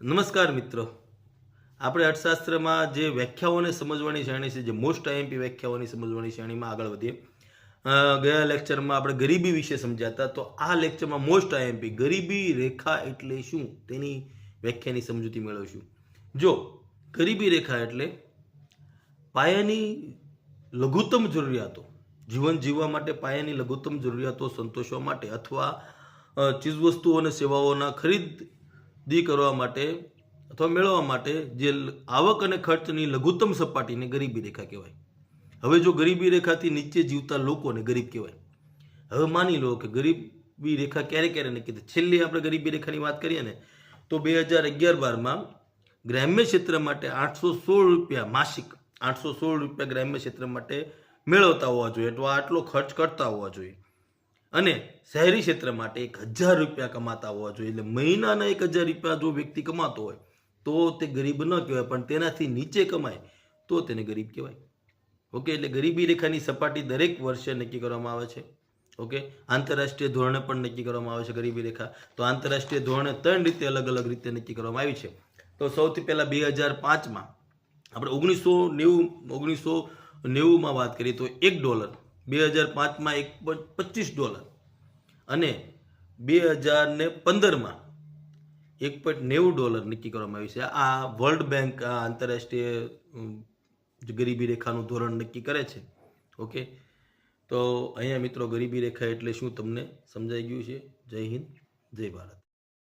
નમસ્કાર મિત્રો. આપણે અર્થશાસ્ત્રમાં જે વ્યાખ્યાઓને સમજવાની શ્રેણી છે, જે મોસ્ટ આઈએમપી વ્યાખ્યાઓની સમજવાની શ્રેણીમાં આગળ વધીએ. ગયા લેક્ચરમાં આપણે ગરીબી વિશે સમજ્યા તો આ લેક્ચરમાં મોસ્ટ આઈએમપી ગરીબી રેખા એટલે શું? તેની વ્યાખ્યાની સમજૂતી મેળવશું. જો, ગરીબી રેખા એટલે પાયાની લઘુત્તમ જરૂરિયાતો, જીવન જીવવા માટે પાયાની લઘુત્તમ જરૂરિયાતો સંતોષવા માટે અથવા ચીજવસ્તુઓ અને સેવાઓના ખરીદી કરવા માટે અથવા મેળવવા માટે જે આવક અને ખર્ચની લઘુત્તમ સપાટીને ગરીબી રેખા કહેવાય. હવે જો ગરીબી રેખાથી નીચે જીવતા લોકોને ગરીબ કહેવાય. હવે માની લો કે ગરીબી રેખા ક્યારે ક્યારે નક્કી છેલ્લી આપણે ગરીબી રેખાની વાત કરીએ ને, તો બે હજાર અગિયાર બારમાં ગ્રામ્ય ક્ષેત્ર માટે આઠસો સોળ રૂપિયા માસિક, આઠસો સોળ રૂપિયા ગ્રામ્ય ક્ષેત્ર માટે મેળવતા હોવા જોઈએ. અથવા આટલો ખર્ચ કરતા હોવા જોઈએ. અને શહેરી ક્ષેત્ર માટે એક હજાર રૂપિયા કમાતા હોવા જોઈએ. એટલે મહિનાના એક હજાર રૂપિયા જો વ્યક્તિ કમાતો હોય, તો તે ગરીબ ન કહેવાય, પણ તેનાથી નીચે કમાય, તો તેને ગરીબ કહેવાય. ઓકે? એટલે ગરીબી રેખાની સપાટી દરેક વર્ષે નક્કી કરવામાં આવે છે. ઓકે? આંતરરાષ્ટ્રીય ધોરણે પણ નક્કી કરવામાં આવે છે ગરીબી રેખા. તો આંતરરાષ્ટ્રીય ધોરણે ત્રણ રીતે અલગ અલગ રીતે નક્કી કરવામાં આવી છે. તો સૌથી પહેલાં બે હજાર પાંચમાં આપણે ઓગણીસો નેવું, ઓગણીસો નેવુંમાં વાત કરીએ તો એક ડોલર. બે હજાર પાંચમાં એક પોઈન્ટ પચીસ ડોલર. અને બે હજાર ને પંદરમાં એક પોઈન્ટ નેવું ડોલર નક્કી કરવામાં આવ્યું છે. આ વર્લ્ડ બેંક, આ આંતરરાષ્ટ્રીય ગરીબી રેખાનું ધોરણ નક્કી કરે છે. ઓકે? તો અહીંયા મિત્રો ગરીબી રેખા એટલે શું તમને સમજાઈ ગયું છે? જય હિન્દ, જય ભારત.